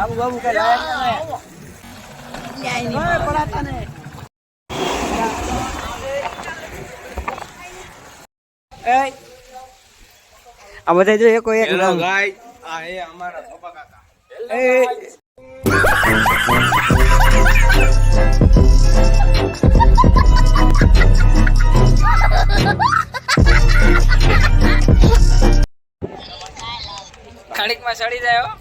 આબુ બાબુ કઈ લાયા પડાતા ને. આ બધા જો એકો એક હેલો. ગાઈસ આ એ અમારા પપ્પા કાકા એ ખાડીકમાં સડી જાય હો.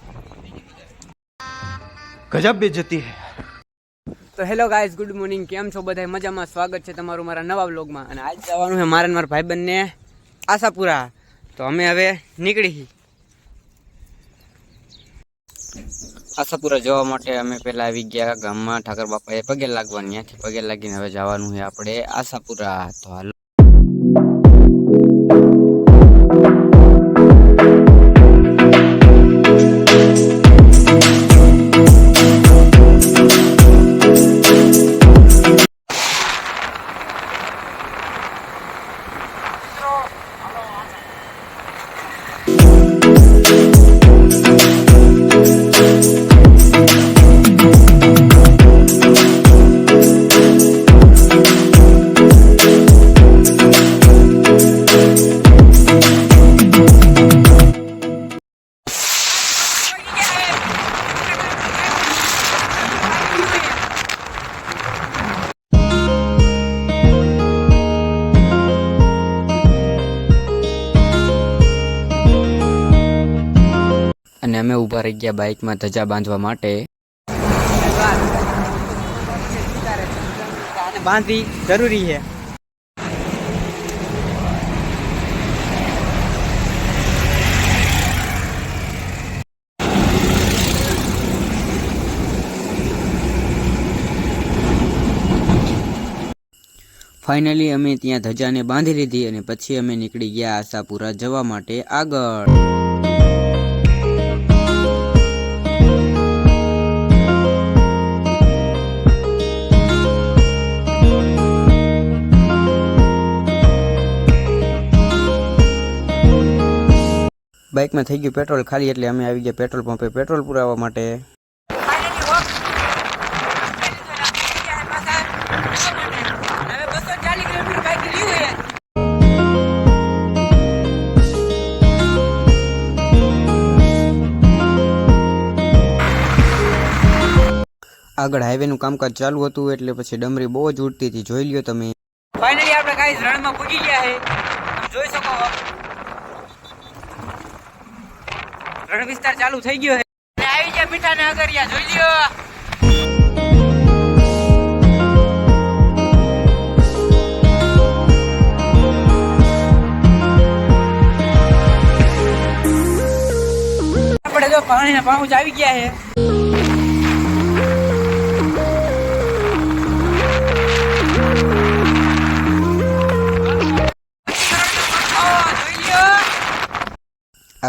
ગજબ બેજતી હે. તો હેલો ગાઈઝ ગુડ મોર્નિંગ કેમ છો બધા મજામાં? સ્વાગત છે તમારું મારા નવા વ્લોગમાં અને આજ જવાનું છે મારે મારા ભાઈબંધને આશાપુરા. તો અમે હવે નીકળી આશાપુરા જવા માટે અમે પહેલા આવી ગયા ગામમાં. ઠાકર બાપાએ પગે લાગવાની ત્યાંથી પગે લાગીને હવે જવાનું છે આપણે આશાપુરા. તો હાલો. ઊભા રહી ગયા બાઇકમાં ધજા બાંધવા માટે. બાંધવી જરૂરી છે. ફાઇનલી અમે ત્યાં ધજાને બાંધી લીધી અને પછી અમે નીકળી ગયા આશાપુરા જવા માટે આગળ. બાઇકમાં થઈ ગયું પેટ્રોલ ખાલી એટલે અમે આવી ગયા પેટ્રોલ પંપે. પેટ્રોલ પુરાવવા માટે. આગળ હાઈવેનું કામકાજ ચાલુ હતું એટલે પછી ડમરી બહુ જ ઉડતી હતી. જોઈ લ્યો તમે. ફાઇનલી આપણે ગાઈસ રણમાં પૂગી ગયા છે જોઈ શકો છો. રણ વિસ્તાર ચાલુ થઈ ગયો છે. અને આવી ગયા મીઠા ને અગરિયા જોઈ લ્યો. આપણે જો પાણીના પાઉચ આવી ગયા છે.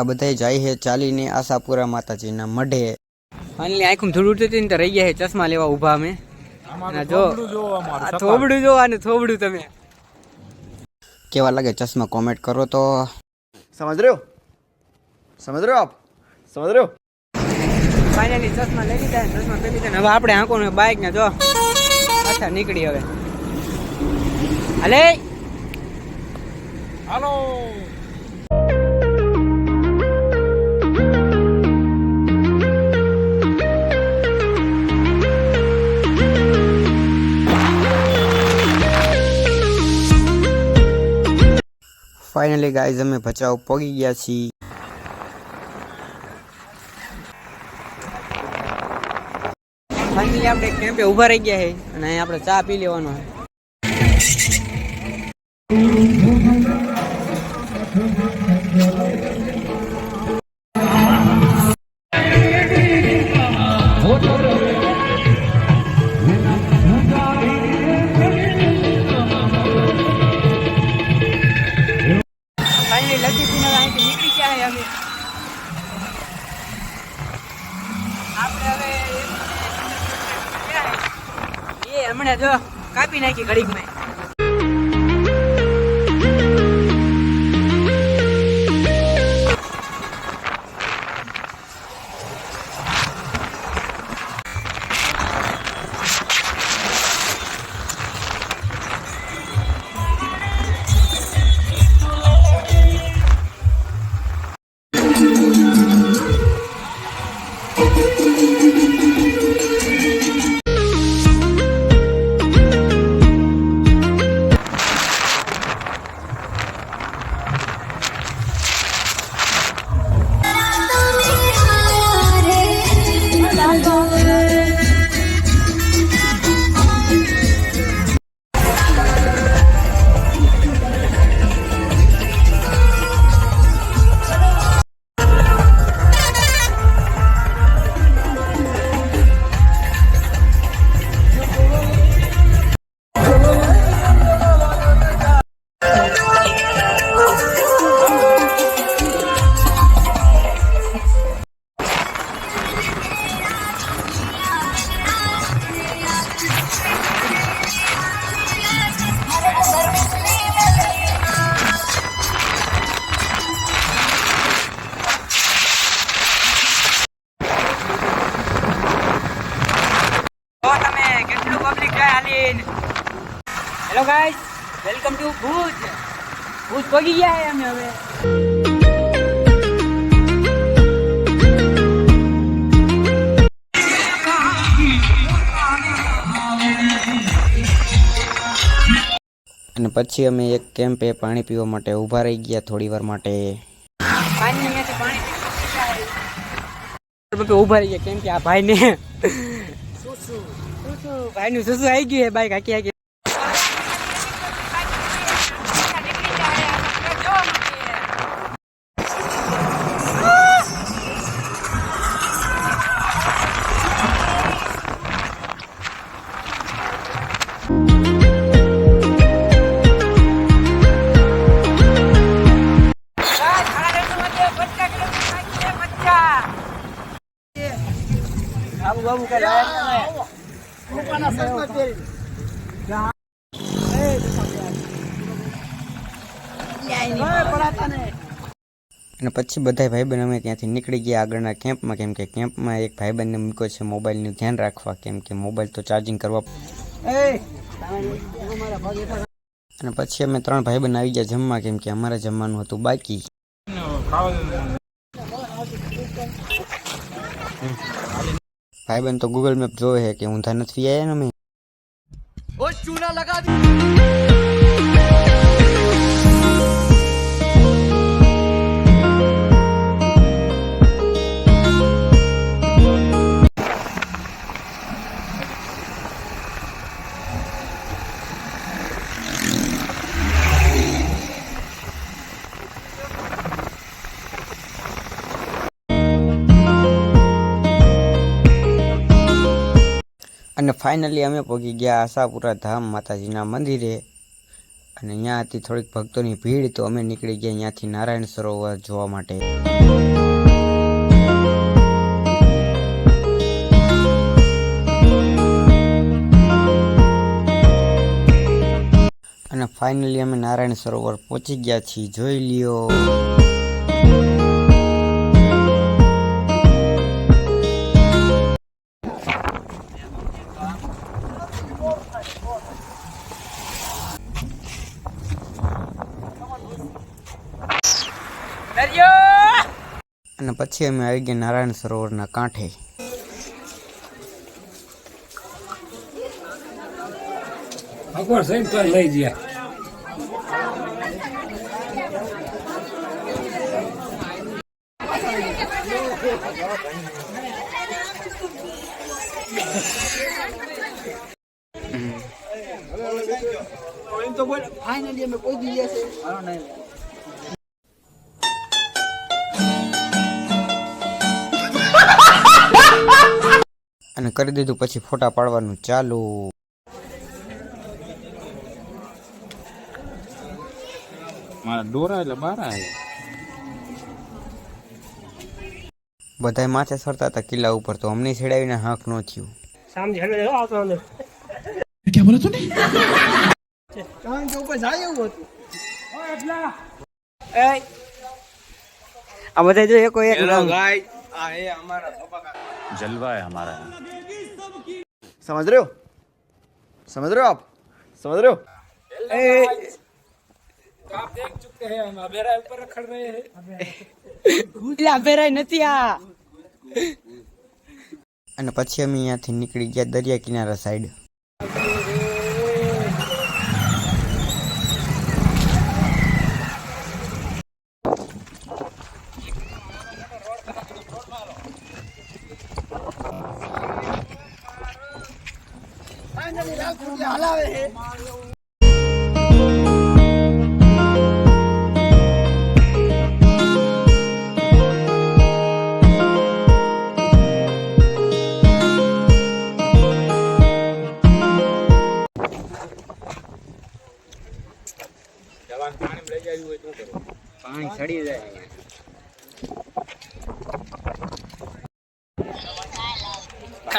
આ બધાય જાય છે ચાલીને આશાપુરા માતાજીના મઢે. ફાઇનલી આંખું ધૂળ ઉડતી હતી ને તો રહી ગયા છે ચશ્મા લેવા ઊભા અમે. જો થોબડું જો અને થોબડું તમે. કેવા લાગે ચશ્મા કોમેન્ટ કરો તો? સમજ રહ્યો? સમજ રહ્યો આપ? સમજ રહ્યો? ફાઇનલી ચશ્મા લઈ લીધા ચશ્મા પહેરી લીધા હવે આપણે આંકો ને બાઇક ને જો અચ્છા નીકળી હવે. હાલે! હાલો! ફાઇનલી ગાઈઝ અમે ભચાઉ પગી ગયા છીએ. ફાઇનલી આપણે કેમ્પે ઊભા રહી ગયા છે અને આપણે ચા પી લેવાનો હમણાં જો કાપી નાખી ઘડીકમાં. Hello guys welcome to Bhuj. Bhuj પગી ગયા હે અમે હવે. અને પછી અમે એક કેમ્પે પાણી પીવા માટે ઊભા રહી ગયા થોડી વાર માટે. ઊભા રહી ગયા કેમ કે આ ભાઈને ભાઈ નું સુસુ આવી ગયું હે બાઈક હાકી હાકી. અને પછી બધા ભાઈબંધ અમે ત્યાંથી નીકળી ગયા આગળના કેમ્પમાં. કેમ કે કેમ્પમાં એક ભાઈબંધને મૂક્યો છે. મોબાઈલનું ધ્યાન રાખવા. કેમ કે મોબાઈલ તો ચાર્જિંગ કરવા અને પછી અમે ત્રણ ભાઈબંધ આવી ગયા જમવા. કેમ કે અમારે જમવાનું હતું બાકી. ભાઈબંધ તો ગૂગલ મેપ જોવે છે કે ઊંધા નથી આવ્યા ને અમે? અને ફાઇનલી અમે પહોંચી ગયા આશાપુરા ધામ માતાજીના મંદિરે. અને ત્યાંથી થોડીક ભક્તોની ભીડ તો અમે નીકળી ગયા ત્યાંથી નારાયણ સરોવર જોવા માટે. અને ફાઇનલી અમે નારાયણ સરોવર પહોંચી ગયા છીએ. જોઈ લ્યો. અને પછી અમે આવી ગયા નારાયણ સરોવરના કાંઠે. અકબર સાહેબ તો લઈ ગયા. અને કરી દીધું પછી ફોટા પાડવાનું ચાલુ. બધા માથે સરતા હતા કિલ્લા ઉપર તો અમને છેડાવીને હાંક ન થયું. આ બધા જો એક જલવા હે समझ रहे हो समझ रहे हो आप समझ रहे हो आप देख चुके हैं हम अबेरा ऊपर रखड़ रहे हैं એટલે ફેરાય નથી આ અને પછી અમે અહીંયાથી નીકળી ગયા દરિયા કિનારા સાઈડ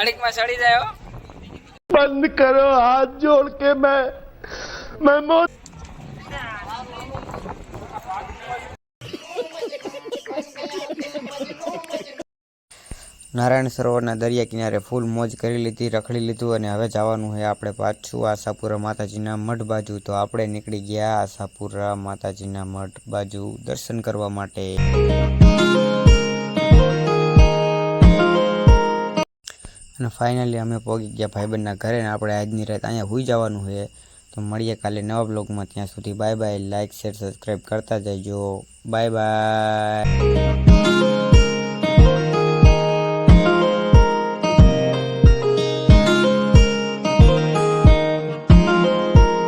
સાડીકમાં સડી જાય બંધ કરો હાથ જોડ કે મેં મેં મોત નારાયણ સરોવરના દરિયા કિનારે ફૂલ મોજ કરી લીધી રખડી લીધું અને હવે જવાનું છે આપણે પાછું આશાપુરા માતાજીના મઠ બાજુ. તો આપણે નીકળી ગયા આશાપુરા માતાજીના મઠ બાજુ દર્શન કરવા માટે. અને ફાઇનલી અમે પહોંચી ગયા ભાઈબંધના ઘરે ને આપણે આજની રાત અહીંયા હોઈ જવાનું છે. તો મળીએ કાલે નવા બ્લોગમાં ત્યાં સુધી bye bye like share subscribe કરતા જજો. Bye bye